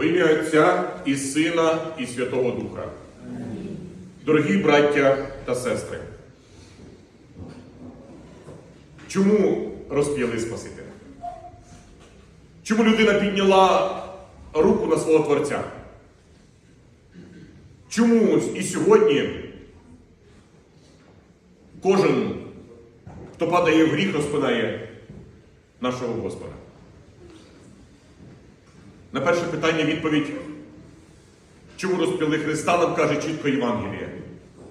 Во ім'я Отця і Сина, і Святого Духа. Дорогі браття та сестри. Чому розп'яли Спасителя? Чому людина підняла руку на свого Творця? Чому і сьогодні кожен, хто падає в гріх, розпинає нашого Господа? На перше питання відповідь, чому розп'яли Христа, нам каже чітко Євангеліє.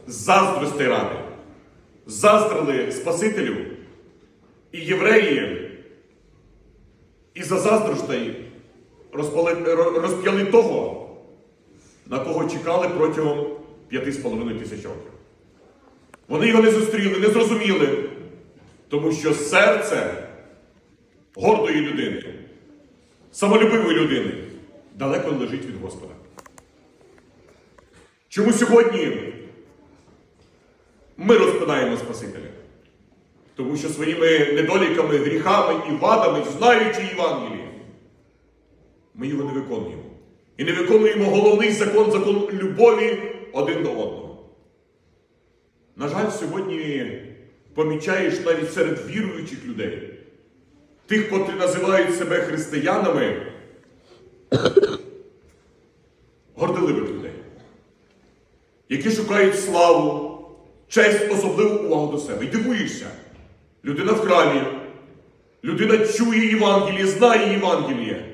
Заздрости ради. Заздрили Спасителю і євреї, і за заздростей розп'яли того, на кого чекали протягом п'яти з половиною тисяч років. Вони його не зустріли, не зрозуміли, тому що серце гордої людини, самолюбивої людини далеко лежить від Господа. Чому сьогодні ми розпинаємо Спасителя? Тому що своїми недоліками, гріхами і вадами, знаючи Євангеліє, ми його не виконуємо. І не виконуємо головний закон, закон любові один до одного. На жаль, сьогодні помічаєш навіть серед віруючих людей, тих, котрі називають себе християнами, горделивих людей, які шукають славу, честь, особливу увагу до себе. І дивуєшся, людина в храмі, людина чує Євангеліє, знає Євангеліє.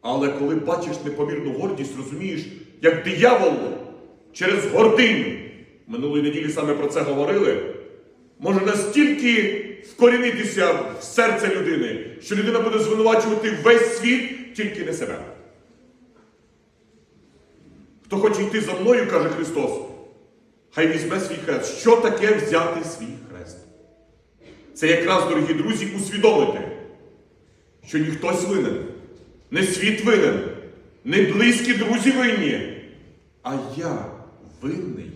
Але коли бачиш непомірну гордість, розумієш, як диявол через гординю, минулої неділі саме про це говорили, може настільки вкорінитися в серце людини, що людина буде звинувачувати весь світ, тільки не себе. Хто хоче йти за мною, каже Христос, хай візьме свій хрест. Що таке взяти свій хрест? Це якраз, дорогі друзі, усвідомити, що ніхтось винен, не світ винен, не близькі друзі винні, а я винний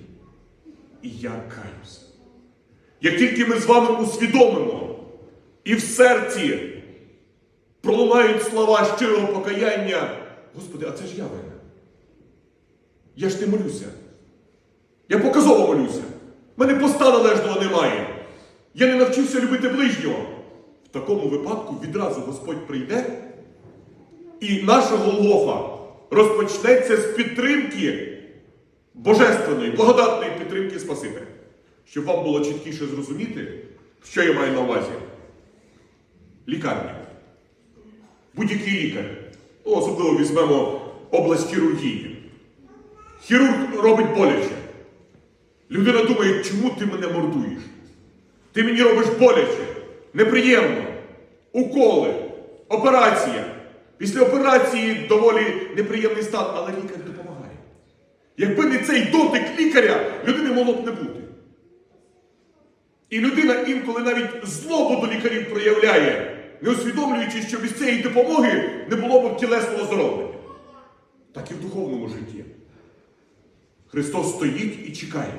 і я каюся. Як тільки ми з вами усвідомимо і в серці пролунають слова щирого покаяння, Господи, а це ж я винен. Я ж не молюся. Я показово молюся. В мене поста належного немає. Я не навчився любити ближнього. В такому випадку відразу Господь прийде, і наша Голгофа розпочнеться з підтримки божественної, благодатної підтримки Спасителя. Щоб вам було чіткіше зрозуміти, що я маю на увазі. Лікарня. Будь-який лікар. Ну, особливо візьмемо область хірургії. Хірург робить боляче. Людина думає, чому ти мене мордуєш? Ти мені робиш боляче, неприємно, уколи, операція. Після операції доволі неприємний стан, але лікар допомагає. Якби не цей дотик лікаря, людини могло б не бути. І людина інколи навіть злобу до лікарів проявляє, не усвідомлюючи, що без цієї допомоги не було б тілесного здоров'я. Так і в духовному житті. Христос стоїть і чекає.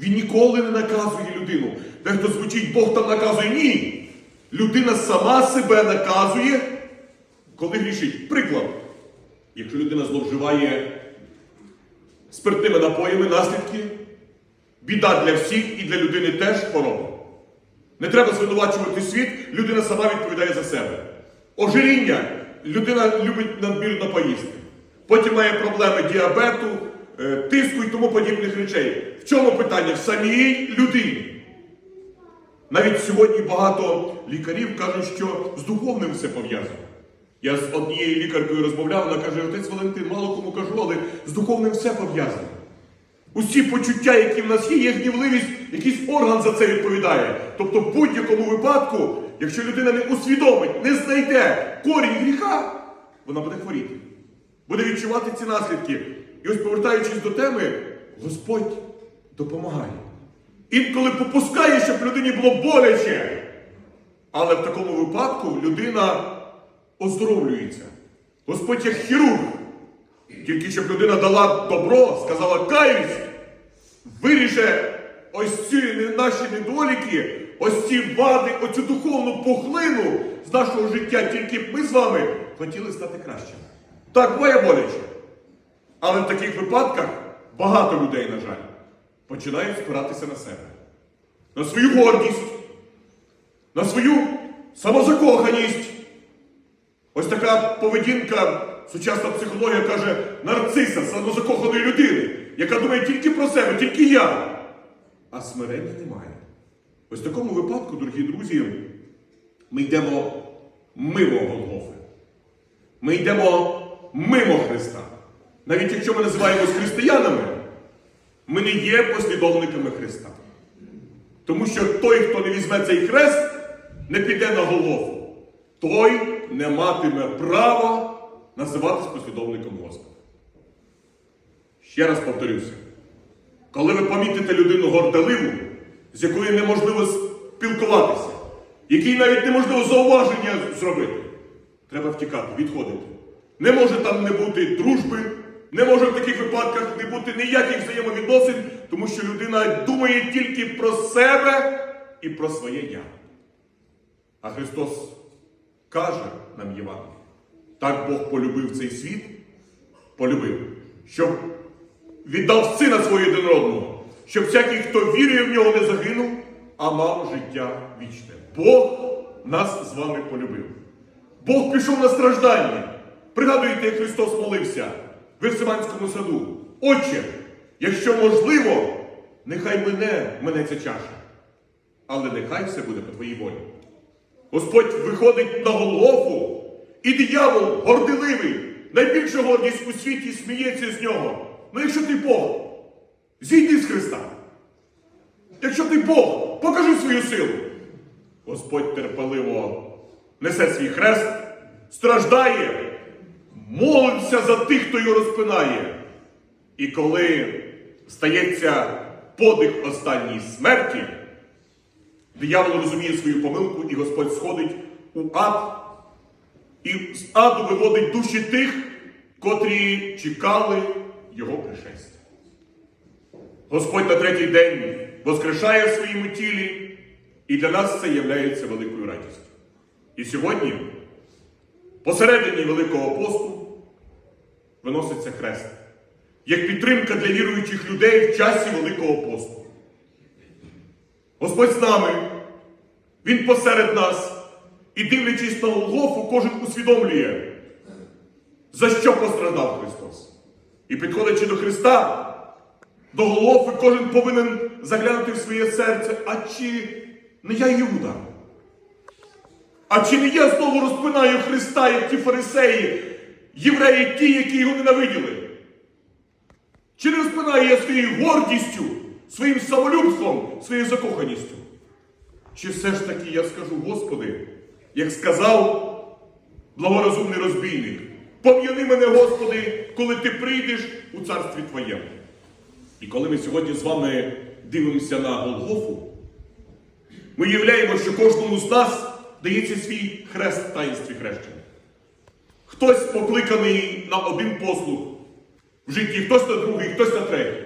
Він ніколи не наказує людину. Дехто звучить, Бог там наказує. Ні. Людина сама себе наказує, коли грішить. Приклад. Якщо людина зловживає спиртними напоями, наслідки, біда для всіх і для людини теж хвороба. Не треба звинувачувати світ, людина сама відповідає за себе. Ожиріння людина любить надмірно поїсти. Потім має проблеми діабету, е, тиску і тому подібних речей. В чому питання? В самій людині. Навіть сьогодні багато лікарів кажуть, що з духовним все пов'язано. Я з однією лікаркою розмовляв, вона каже, отець Валентин, мало кому кажу, але з духовним все пов'язано. Усі почуття, які в нас є, є гнівливість, якийсь орган за це відповідає. Тобто, в будь-якому випадку, якщо людина не усвідомить, не знайде корінь гріха, вона буде хворіти, буде відчувати ці наслідки. І ось повертаючись до теми, Господь допомагає. Інколи попускає, щоб людині було боляче. Але в такому випадку людина оздоровлюється. Господь як хірург. Тільки щоб людина дала добро, сказала каюсь, виріже ось ці наші недоліки, ось ці вади, оцю духовну пухлину з нашого життя, тільки б ми з вами хотіли стати кращими. Так, буває боляче. Але в таких випадках багато людей, на жаль, починають спиратися на себе, на свою гордість, на свою самозакоханість. Ось така поведінка, сучасна психологія каже, нарциса, самозакоханої людини, яка думає тільки про себе, тільки я. А смирення немає. Ось в такому випадку, дорогі друзі, ми йдемо мимо Голгофи. Ми йдемо мимо Христа. Навіть якщо ми називаємось християнами, ми не є послідовниками Христа. Тому що той, хто не візьме цей хрест, не піде на Голгофу. Той не матиме права називатись послідовником Господа. Ще раз повторюся. Коли ви помітите людину горделиву, з якою неможливо спілкуватися, якій навіть неможливо зауваження зробити, треба втікати, відходити. Не може там не бути дружби, не може в таких випадках не бути ніяких взаємовідносин, тому що людина думає тільки про себе і про своє я. А Христос каже нам Євангеліє, так Бог полюбив цей світ, полюбив, щоб віддав сина свого єдинородного, щоб всякий, хто вірує в нього, не загинув, а мав життя вічне. Бог нас з вами полюбив. Бог пішов на страждання. Пригадуєте, як Христос молився в Гефсиманському саду. Отче, якщо можливо, нехай мене мене ця чаша, але нехай все буде по твоїй волі. Господь виходить на Голгофу, і диявол горделивий, найбільша гордість у світі сміється з нього. Ну якщо ти Бог, зійди з Христа. Якщо ти Бог, покажи свою силу. Господь терпеливо несе свій хрест, страждає, молиться за тих, хто його розпинає. І коли стається подих останній смерті, диявол розуміє свою помилку, і Господь сходить у ад, і з аду виводить душі тих, котрі чекали його пришестя. Господь на третій день воскрешає в своєму тілі, і для нас це є великою радістю. І сьогодні, посередині Великого посту, виноситься хрест, як підтримка для віруючих людей в часі Великого посту. Господь з нами, Він посеред нас, і дивлячись на Голгофу, кожен усвідомлює, за що постраждав Христос. І підходячи до Христа, до Голгофи, кожен повинен заглянути в своє серце, а чи не я Юда? А чи не я знову розпинаю Христа, як ті фарисеї, євреї, ті, які його ненавиділи? Чи не розпинаю я своєю гордістю, своїм самолюбством, своєю закоханістю? Чи все ж таки я скажу, Господи, як сказав благорозумний розбійник, пом'яни мене, Господи, коли ти прийдеш у царстві Твоєму. І коли ми сьогодні з вами дивимося на Голгофу, ми уявляємо, що кожному з нас дається свій хрест в таїнстві хрещення. Хтось покликаний на один послуг в житті, хтось на другий, хтось на третій.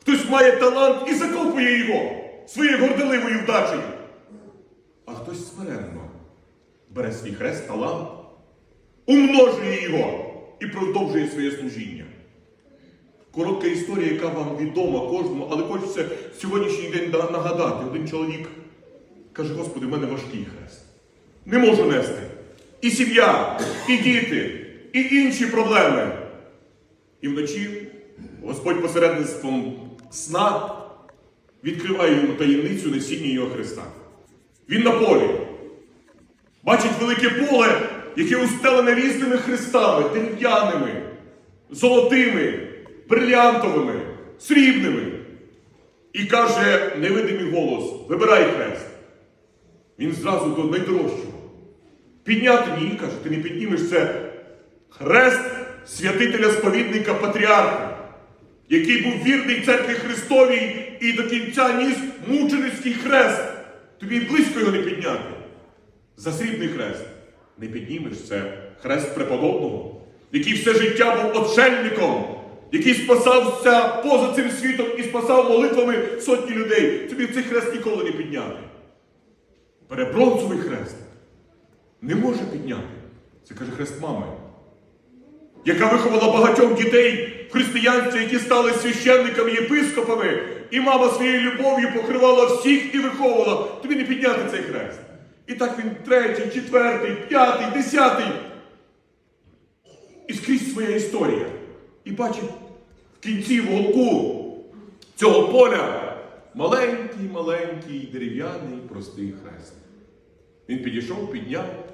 Хтось має талант і закопує його своєю горделивою вдачею. А хтось смиренно бере свій хрест, талант, умножує його і продовжує своє служіння. Коротка історія, яка вам відома кожному, але хочеться сьогоднішній день нагадати. Один чоловік каже, Господи, в мене важкий хрест. Не можу нести. І сім'я, і діти, і інші проблеми. І вночі Господь посередництвом сна відкриває йому таємницю несіння його Христа. Він на полі. Бачить велике поле, яке устелене різними хрестами, дерев'яними, золотими, брилянтовими, срібними. І каже невидимий голос: вибирай хрест. Він зразу до найдорожчого. Підняти ні, каже, ти не піднімеш це хрест святителя сповідника патріарха, який був вірний церкві Христовій і до кінця ніс мученицький хрест. Тобі близько його не підняти. За срібний хрест не піднімеш це хрест преподобного, який все життя був отшельником, який спасався поза цим світом і спасав молитвами сотні людей. Тобі цей хрест ніколи не підняти. Перебронзовий хрест не може підняти. Це каже хрест мами. яка виховала багатьох дітей в християнстві, які стали священниками, єпископами, і мама своєю любов'ю покривала всіх і виховувала, тобі не підняти цей хрест. І так він третій, четвертий, п'ятий, десятий. І скрізь своя історія. І бачить в кінці в голку цього поля маленький, маленький, дерев'яний, простий хрест. Він підійшов, підняв.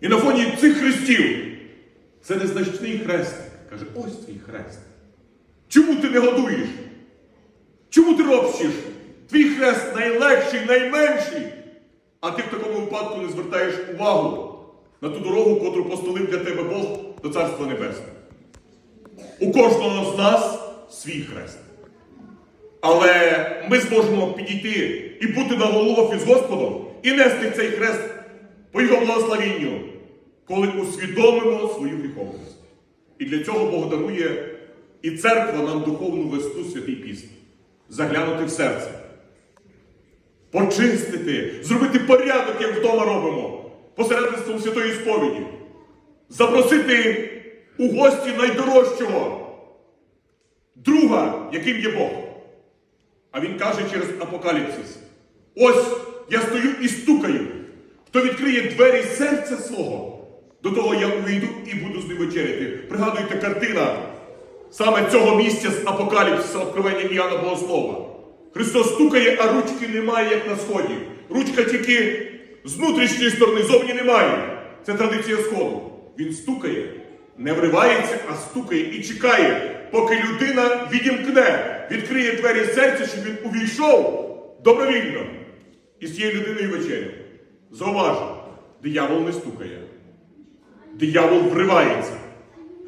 І на фоні цих хрестів це незначний хрестик. Каже, ось твій хрест. Чому ти не годуєш? Чому ти ропщиш? Твій хрест найлегший, найменший. А ти в такому випадку не звертаєш увагу на ту дорогу, котру постелив для тебе Бог до Царства Небесного. У кожного з нас свій хрест. Але ми зможемо підійти і бути на головах із Господом і нести цей хрест по його благословінню, коли усвідомимо свою гріховність. І для цього Бог дарує і церква нам духовну весту святий пісні. Заглянути в серце, почистити, зробити порядок, як вдома робимо, посередництвом святої сповіді, запросити у гості найдорожчого друга, яким є Бог. А він каже через Апокаліпсис: ось я стою і стукаю. Хто відкриє двері серця свого, до того я увійду і буду з ним вечеряти. Пригадуйте картина саме цього місця з Апокаліпсиса, Откровення Іоанна Богослова. Христос стукає, а ручки немає, як на сході. Ручка тільки з внутрішньої сторони, зовні немає. Це традиція сходу. Він стукає, не вривається, а стукає і чекає, поки людина відімкне, відкриє двері серця, щоб він увійшов добровільно і з цією людиною вечеряв. Зауважу, диявол не стукає. Диявол вривається.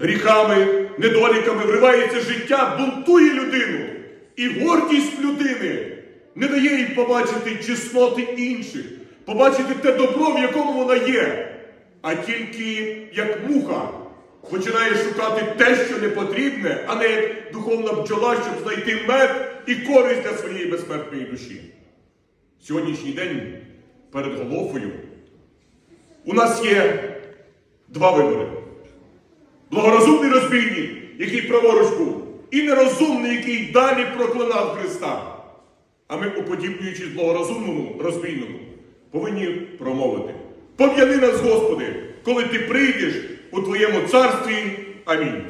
Гріхами, недоліками вривається життя, бунтує людину. І гордість людини не дає їй побачити чесноти інших, побачити те добро, в якому вона є. А тільки як муха починає шукати те, що не потрібне, а не як духовна бджола, щоб знайти мед і користь для своєї безсмертної душі. Сьогоднішній день перед Голофою у нас є два вибори. Благорозумний розбійник, який праворуч був, і нерозумний, який далі проклинав Христа. А ми, уподібнюючись благорозумному розбійному, повинні промовити. Пом'яни нас, Господи, коли ти прийдеш у Твоєму царстві. Амінь.